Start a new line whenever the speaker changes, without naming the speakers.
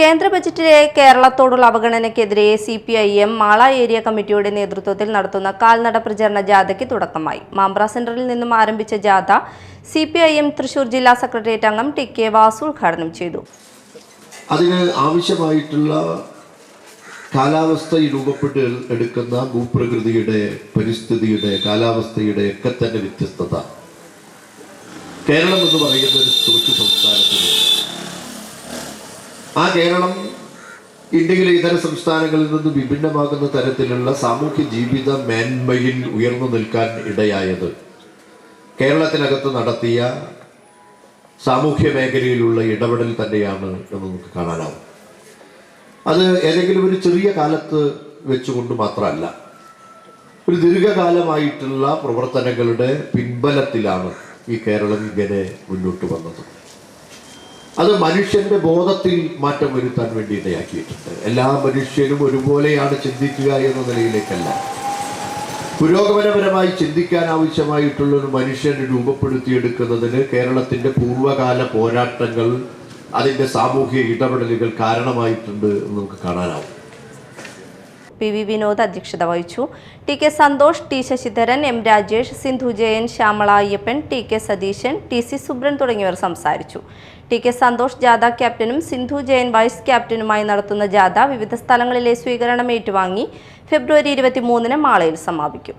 കേന്ദ്ര ബജറ്റിലെ കേരളത്തോടുള്ള അവഗണനയ്ക്കെതിരെ C P I M Mala area കമ്മിറ്റിയുടെ നേതൃത്വത്തിൽ നടത്തുന്ന കാൽനട പ്രചരണ ജാഥയ്ക്ക് തുടക്കമായി. മാമ്പ്ര സെന്ററിൽ നിന്നും ആരംഭിച്ച ജാഥ C P I M Thrissur ജില്ലാ സെക്രട്ടേറിയറ്റ് അംഗം ടി കെ വാസു ഉദ്ഘാടനം ചെയ്തു.
അതിന് ആവശ്യമായിട്ടുള്ള കാലാവസ്ഥ രൂപപ്പെട്ട് എടുക്കുന്ന ഭൂപ്രകൃതിയുടെ പരിസ്ഥിതിയുടെ കാലാവസ്ഥയുടെ ഒക്കെ തന്നെ വ്യത്യസ്തത. കേരളം എന്ന് പറയുന്ന ഒരു കൊച്ചു സംസ്ഥാനത്തിനുണ്ട് ആ കേരളം ഇന്ത്യയിലെ ഇതര സംസ്ഥാനങ്ങളിൽ നിന്ന് വിഭിന്നമാകുന്ന തരത്തിലുള്ള സാമൂഹ്യ ജീവിത മേന്മയിൽ ഉയർന്നു നിൽക്കാൻ ഇടയായത് കേരളത്തിനകത്ത് നടത്തിയ സാമൂഹ്യ മേഖലയിലുള്ള ഇടപെടൽ തന്നെയാണ് എന്ന് നമുക്ക് കാണാനാവും. അത് ഏതെങ്കിലും ഒരു ചെറിയ കാലത്ത് വെച്ചുകൊണ്ട് മാത്രമല്ല ഒരു ദീർഘകാലമായിട്ടുള്ള പ്രവർത്തനങ്ങളുടെ പിൻബലത്തിലാണ് ഈ കേരളം ഇങ്ങനെ മുന്നോട്ട് വന്നത്. അത് മനുഷ്യന്റെ ബോധത്തിൽ മാറ്റം വരുത്താൻ വേണ്ടി ഇടയാക്കിയിട്ടുണ്ട്. എല്ലാ മനുഷ്യരും ഒരുപോലെയാണ് ചിന്തിക്കുക എന്ന നിലയിലേക്കല്ല. പുരോഗമനപരമായി ചിന്തിക്കാൻ ആവശ്യമായിട്ടുള്ള ഒരു മനുഷ്യനെ രൂപപ്പെടുത്തിയെടുക്കുന്നതിന് കേരളത്തിന്റെ പൂർവകാല പോരാട്ടങ്ങൾ അതിന്റെ സാമൂഹിക ഇടപെടലുകൾ കാരണമായിട്ടുണ്ട് എന്ന് നമുക്ക് കാണാനാവും
പി വി വിനോദ് അധ്യക്ഷത വഹിച്ചു. T K Santhosh T Sasidharan M Rajesh Sindhu Jayan Shyamala Ayyappan T K Satheesan T C Subran തുടങ്ങിയവർ സംസാരിച്ചു. ടി കെ സന്തോഷ് ജാഥ ക്യാപ്റ്റനും സിന്ധു ജയൻ വൈസ് ക്യാപ്റ്റനുമായി നടത്തുന്ന ജാഥ വിവിധ സ്ഥലങ്ങളിലെ സ്വീകരണം ഏറ്റുവാങ്ങി ഫെബ്രുവരി ഇരുപത്തിമൂന്നിന് മാളയിൽ സമാപിക്കും.